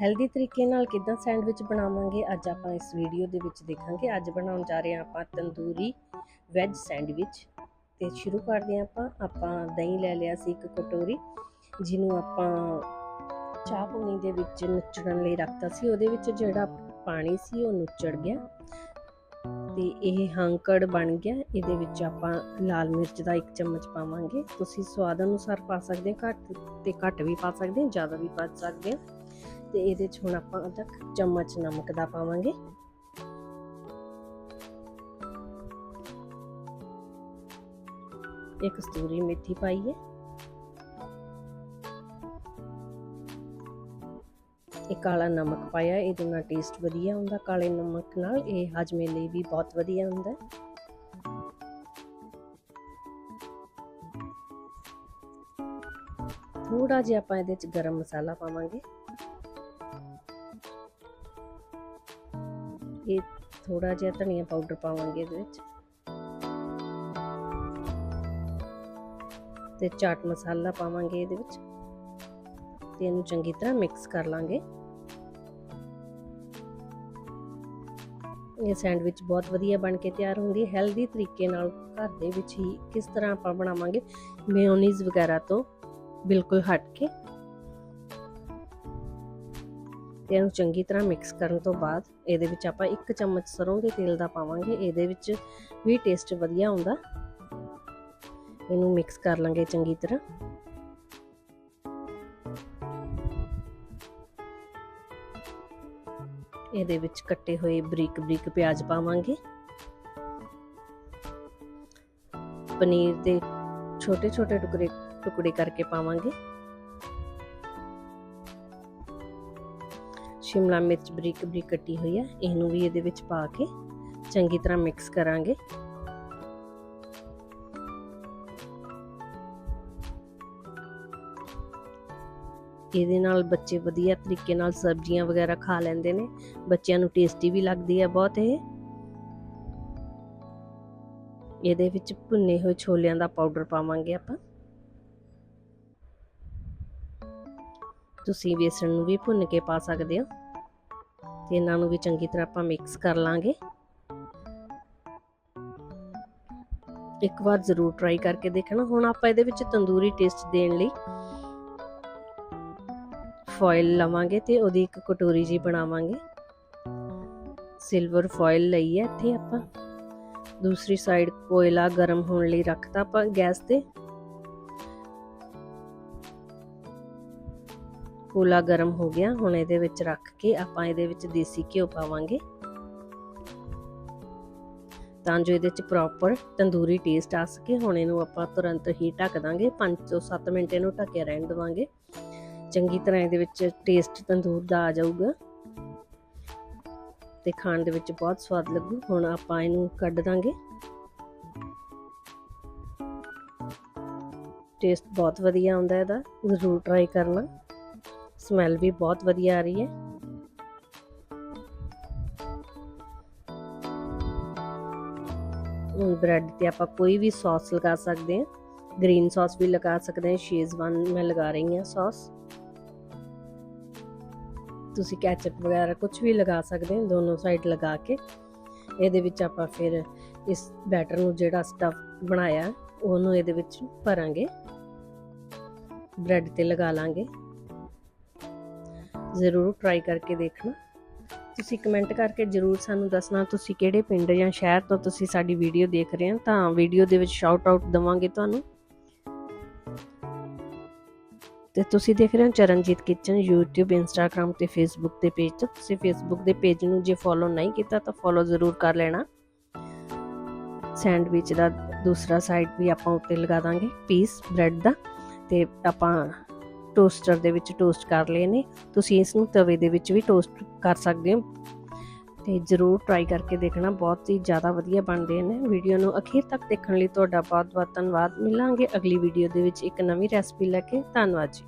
Healthy ਤਰੀਕੇ ਨਾਲ ਕਿਦਾਂ ਸੈਂਡਵਿਚ ਬਣਾਵਾਂਗੇ, ਅੱਜ ਆਪਾਂ ਇਸ ਵੀਡੀਓ ਦੇ ਵਿੱਚ ਦੇਖਾਂਗੇ। ਅੱਜ ਬਣਾਉਣ ਜਾ ਰਹੇ ਹਾਂ ਆਪਾਂ ਤੰਦੂਰੀ ਵੈਜ ਸੈਂਡਵਿਚ ਤੇ ਸ਼ੁਰੂ ਕਰਦੇ ਹਾਂ ਆਪਾਂ। ਆਪਾਂ ਦਹੀਂ ਲੈ ਲਿਆ ਸੀ ਇੱਕ ਕਟੋਰੀ, ਜਿਹਨੂੰ ਆਪਾਂ ਚਾਹ ਪੂਣੀ ਦੇ ਵਿੱਚ ਨੁੱਚੜਨ ਲਈ ਰੱਖਤਾ ਸੀ। ਉਹਦੇ ਵਿੱਚ ਜਿਹੜਾ ਪਾਣੀ ਸੀ ਉਹ ਨੁੱਚੜ ਗਿਆ ਤੇ ਇਹ ਹਾਂਕੜ ਬਣ ਗਿਆ। ਇਹਦੇ ਵਿੱਚ ਆਪਾਂ ਲਾਲ ਮਿਰਚ ਦਾ ਇੱਕ ਚਮਚ ਪਾਵਾਂਗੇ। ਤੁਸੀਂ ਸਵਾਦ ਅਨੁਸਾਰ ਪਾ ਸਕਦੇ ਹੋ, ਘੱਟ ਤੇ ਘੱਟ ਵੀ ਪਾ ਸਕਦੇ ਹੋ, ਜ਼ਿਆਦਾ ਵੀ ਪਾ ਸਕਦੇ ਹੋ। ਤੇ ਇਹਦੇ ਚ ਹੁਣ ਆਪਾਂ ਅੱਧਾ ਚਮਚ ਨਮਕ ਦਾ ਪਾਵਾਂਗੇ। ਇੱਕ ਕਸਤੂਰੀ ਮੇਥੀ ਪਾਈ ਹੈ। ਇਹ ਕਾਲਾ ਨਮਕ ਪਾਇਆ, ਇਹਦੇ ਨਾਲ ਟੇਸਟ ਵਧੀਆ ਹੁੰਦਾ ਕਾਲੇ ਨਮਕ ਨਾਲ। ਇਹ ਹਜਮੇ ਲਈ ਵੀ ਬਹੁਤ ਵਧੀਆ ਹੁੰਦਾ ਥੋੜਾ ਜਿਹਾ ਆਪਾਂ ਇਹਦੇ ਚ ਗਰਮ ਮਸਾਲਾ ਪਾਵਾਂਗੇ। ਇਹ ਥੋੜਾ ਜਿਹਾ ਧਨੀਆ ਪਾਊਡਰ ਪਾਵਾਂਗੇ ਇਹਦੇ ਵਿੱਚ। ਤੇ ਚਾਟ ਮਸਾਲਾ ਪਾਵਾਂਗੇ ਇਹਦੇ ਵਿੱਚ। ਤੇ ਇਹਨੂੰ ਚੰਗੀ ਤਰ੍ਹਾਂ ਮਿਕਸ ਕਰ ਲਾਂਗੇ। ਇਹ ਸੈਂਡਵਿਚ ਬਹੁਤ ਵਧੀਆ ਬਣ ਕੇ ਤਿਆਰ ਹੁੰਦੀ ਹੈ। ਹੈਲਦੀ ਤਰੀਕੇ ਨਾਲ ਘਰ ਦੇ ਵਿੱਚ ਹੀ ਕਿਸ ਤਰ੍ਹਾਂ ਆਪਾਂ ਬਣਾਵਾਂਗੇ ਮੇਯੋਨੀਜ਼ ਵਗੈਰਾ ਤੋਂ ਬਿਲਕੁਲ ਹਟ ਕੇ। ਤੇ ਇਹਨੂੰ ਚੰਗੀ ਤਰ੍ਹਾਂ ਮਿਕਸ ਕਰਨ ਤੋਂ ਬਾਅਦ ਇਹਦੇ ਵਿੱਚ ਆਪਾਂ ਇੱਕ ਚਮਚ ਸਰੋਂ ਦੇ ਤੇਲ ਦਾ ਪਾਵਾਂਗੇ, ਇਹਦੇ ਵਿੱਚ ਵੀ ਟੇਸਟ ਵਧੀਆ ਆਉਂਦਾ। ਇਹਨੂੰ ਮਿਕਸ ਕਰ ਲਾਂਗੇ ਚੰਗੀ ਤਰ੍ਹਾਂ। ਇਹਦੇ ਵਿੱਚ ਕੱਟੇ ਹੋਏ ਬਰੀਕ ਬਰੀਕ ਪਿਆਜ਼ ਪਾਵਾਂਗੇ। ਪਨੀਰ ਦੇ ਛੋਟੇ ਛੋਟੇ ਟੁਕੜੇ ਟੁਕੜੇ ਕਰਕੇ ਪਾਵਾਂਗੇ। ਸ਼ਿਮਲਾ ਮਿਰਚ ਬਰੀਕ ਬਰੀਕ ਕੱਟੀ ਹੋਈ ਹੈ ਇਹਨੂੰ ਵੀ ਇਹਦੇ ਵਿੱਚ ਪਾ ਕੇ ਚੰਗੀ ਤਰ੍ਹਾਂ ਮਿਕਸ ਕਰਾਂਗੇ। ਇਹਦੇ ਨਾਲ ਬੱਚੇ ਵਧੀਆ ਤਰੀਕੇ ਨਾਲ ਸਬਜ਼ੀਆਂ ਵਗੈਰਾ ਖਾ ਲੈਂਦੇ ਨੇ, ਬੱਚਿਆਂ ਨੂੰ ਟੇਸਟੀ ਵੀ ਲੱਗਦੀ ਹੈ ਬਹੁਤ ਇਹ। ਇਹਦੇ ਵਿੱਚ ਭੁੰਨੇ ਹੋਏ ਛੋਲਿਆਂ ਦਾ ਪਾਊਡਰ ਪਾਵਾਂਗੇ ਆਪਾਂ। ਤੁਸੀਂ ਵੇਸਣ ਨੂੰ ਵੀ ਭੁੰਨ ਕੇ ਪਾ ਸਕਦੇ ਹੋ। ਤੇ ਇਹਨਾਂ ਨੂੰ ਵੀ ਚੰਗੀ ਤਰ੍ਹਾਂ ਆਪਾਂ ਮਿਕਸ ਕਰ ਲਾਂਗੇ। ਇੱਕ ਵਾਰ ਜ਼ਰੂਰ ਟਰਾਈ ਕਰਕੇ ਦੇਖਣਾ। ਹੁਣ ਆਪਾਂ ਇਹਦੇ ਵਿੱਚ ਤੰਦੂਰੀ ਟੇਸਟ ਦੇਣ ਲਈ ਫੋਇਲ ਲਵਾਂਗੇ ਤੇ ਉਹਦੀ ਇੱਕ ਕਟੋਰੀ ਜੀ ਬਣਾਵਾਂਗੇ। ਸਿਲਵਰ ਫੋਇਲ ਲਈ ਹੈ ਇੱਥੇ ਆਪਾਂ। ਦੂਸਰੀ ਸਾਈਡ ਕੋਇਲਾ ਗਰਮ ਹੋਣ ਲਈ ਰੱਖਤਾ ਆਪਾਂ ਗੈਸ ਤੇ। ਕੋਲਾ ਗਰਮ ਹੋ ਗਿਆ। ਹੁਣ ਇਹਦੇ ਵਿੱਚ ਰੱਖ ਕੇ ਆਪਾਂ ਇਹਦੇ ਵਿੱਚ ਦੇਸੀ ਘਿਓ ਪਾਵਾਂਗੇ। ਤਾਂ ਜੋ ਇਹਦੇ ਚ ਪ੍ਰੋਪਰ ਤੰਦੂਰੀ ਟੇਸਟ ਆ ਸਕੇ। ਹੁਣ ਇਹਨੂੰ ਆਪਾਂ ਤੁਰੰਤ ਹੀ ਢੱਕ ਦਾਂਗੇ। 5 ਤੋਂ 7 ਮਿੰਟ ਇਹਨੂੰ ਢੱਕਿਆ ਰਹਿਣ ਦਵਾਂਗੇ। ਚੰਗੀ ਤਰ੍ਹਾਂ ਇਹਦੇ ਵਿੱਚ ਟੇਸਟ ਤੰਦੂਰ ਦਾ ਆ ਜਾਊਗਾ। ਤੇ ਖਾਣ ਦੇ ਵਿੱਚ ਬਹੁਤ ਸਵਾਦ ਲੱਗੂ। ਹੁਣ ਆਪਾਂ ਇਹਨੂੰ ਕੱਢ ਦਾਂਗੇ। ਟੇਸਟ ਬਹੁਤ ਵਧੀਆ ਆਉਂਦਾ ਇਹਦਾ। ਜ਼ਰੂਰ ਟਰਾਈ ਕਰਨਾ। ਸਮੈਲ ਵੀ ਬਹੁਤ ਵਧੀਆ ਆ ਰਹੀ ਹੈ। ਬ੍ਰੈਡ ਤੇ ਆਪਾਂ ਕੋਈ ਵੀ ਸੌਸ ਲਗਾ ਸਕਦੇ ਹਾਂ। ਗ੍ਰੀਨ ਸੌਸ ਵੀ ਲਗਾ ਸਕਦੇ ਹਾਂ ਸ਼ੇਜ਼ਵਾਨ ਮੈਂ ਲਗਾ ਰਹੀ ਹਾਂ ਸੌਸ ਤੁਸੀਂ ਕੈਚਅਪ ਵਗੈਰਾ ਕੁਝ ਵੀ ਲਗਾ ਸਕਦੇ ਹੋ, ਦੋਨੋਂ ਸਾਈਡ ਲਗਾ ਕੇ। ਇਹਦੇ ਵਿੱਚ ਆਪਾਂ ਫਿਰ ਇਸ ਬੈਟਰ ਨੂੰ ਜਿਹੜਾ ਸਟਫ ਬਣਾਇਆ, ਉਹਨੂੰ ਇਹਦੇ ਵਿੱਚ ਭਰਾਂਗੇ। ਬ੍ਰੈਡ ਤੇ ਲਗਾ ਲਾਂਗੇ। ਜ਼ਰੂਰ ਟਰਾਈ ਕਰਕੇ ਦੇਖਣਾ। ਤੁਸੀਂ ਕਮੈਂਟ ਕਰਕੇ ਜ਼ਰੂਰ ਸਾਨੂੰ ਦੱਸਣਾ ਤੁਸੀਂ ਕਿਹੜੇ ਪਿੰਡ ਜਾਂ ਸ਼ਹਿਰ ਤੋਂ ਤੁਸੀਂ ਸਾਡੀ ਵੀਡੀਓ ਦੇਖ ਰਹੇ ਹੋ, ਤਾਂ ਵੀਡੀਓ ਦੇ ਵਿੱਚ ਸ਼ਾਊਟ ਆਊਟ ਦਵਾਂਗੇ ਤੁਹਾਨੂੰ। ਤੇ ਤੁਸੀਂ ਦੇਖ ਰਹੇ ਹੋ ਚਰਨਜੀਤ ਕਿਚਨ, YouTube, Instagram ਤੇ Facebook ਦੇ ਪੇਜ ਤੋਂ। ਤੁਸੀਂ Facebook ਦੇ ਪੇਜ ਨੂੰ ਜੇ ਫੋਲੋ ਨਹੀਂ ਕੀਤਾ ਤਾਂ ਫੋਲੋ ਜ਼ਰੂਰ ਕਰ ਲੈਣਾ। ਸੈਂਡਵਿਚ ਦਾ ਦੂਸਰਾ ਸਾਈਡ ਵੀ ਆਪਾਂ ਉੱਤੇ ਲਗਾ ਦਾਂਗੇ ਪੀਸ ਬ੍ਰੈਡ ਦਾ। ਤੇ ਆਪਾਂ ਟੋਸਟਰ ਦੇ ਵਿੱਚ ਟੋਸਟ ਕਰ ਲਏ ਨੇ। ਤੁਸੀਂ ਇਸ ਨੂੰ ਤਵੇ ਦੇ ਵਿੱਚ ਵੀ ਟੋਸਟ ਕਰ ਸਕਦੇ ਹੋ। ਤੇ ਜਰੂਰ ਟਰਾਈ ਕਰਕੇ ਦੇਖਣਾ, ਬਹੁਤ ਹੀ ਜ਼ਿਆਦਾ ਵਧੀਆ ਬਣਦੇ ਨੇ। ਵੀਡੀਓ ਨੂੰ ਅਖੀਰ ਤੱਕ ਦੇਖਣ ਲਈ ਤੁਹਾਡਾ ਬਹੁਤ ਬਹੁਤ ਧੰਨਵਾਦ। ਮਿਲਾਂਗੇ ਅਗਲੀ ਵੀਡੀਓ ਦੇ ਵਿੱਚ ਇੱਕ ਨਵੀਂ ਰੈਸਪੀ ਲੈ ਕੇ। ਧੰਨਵਾਦ ਜੀ।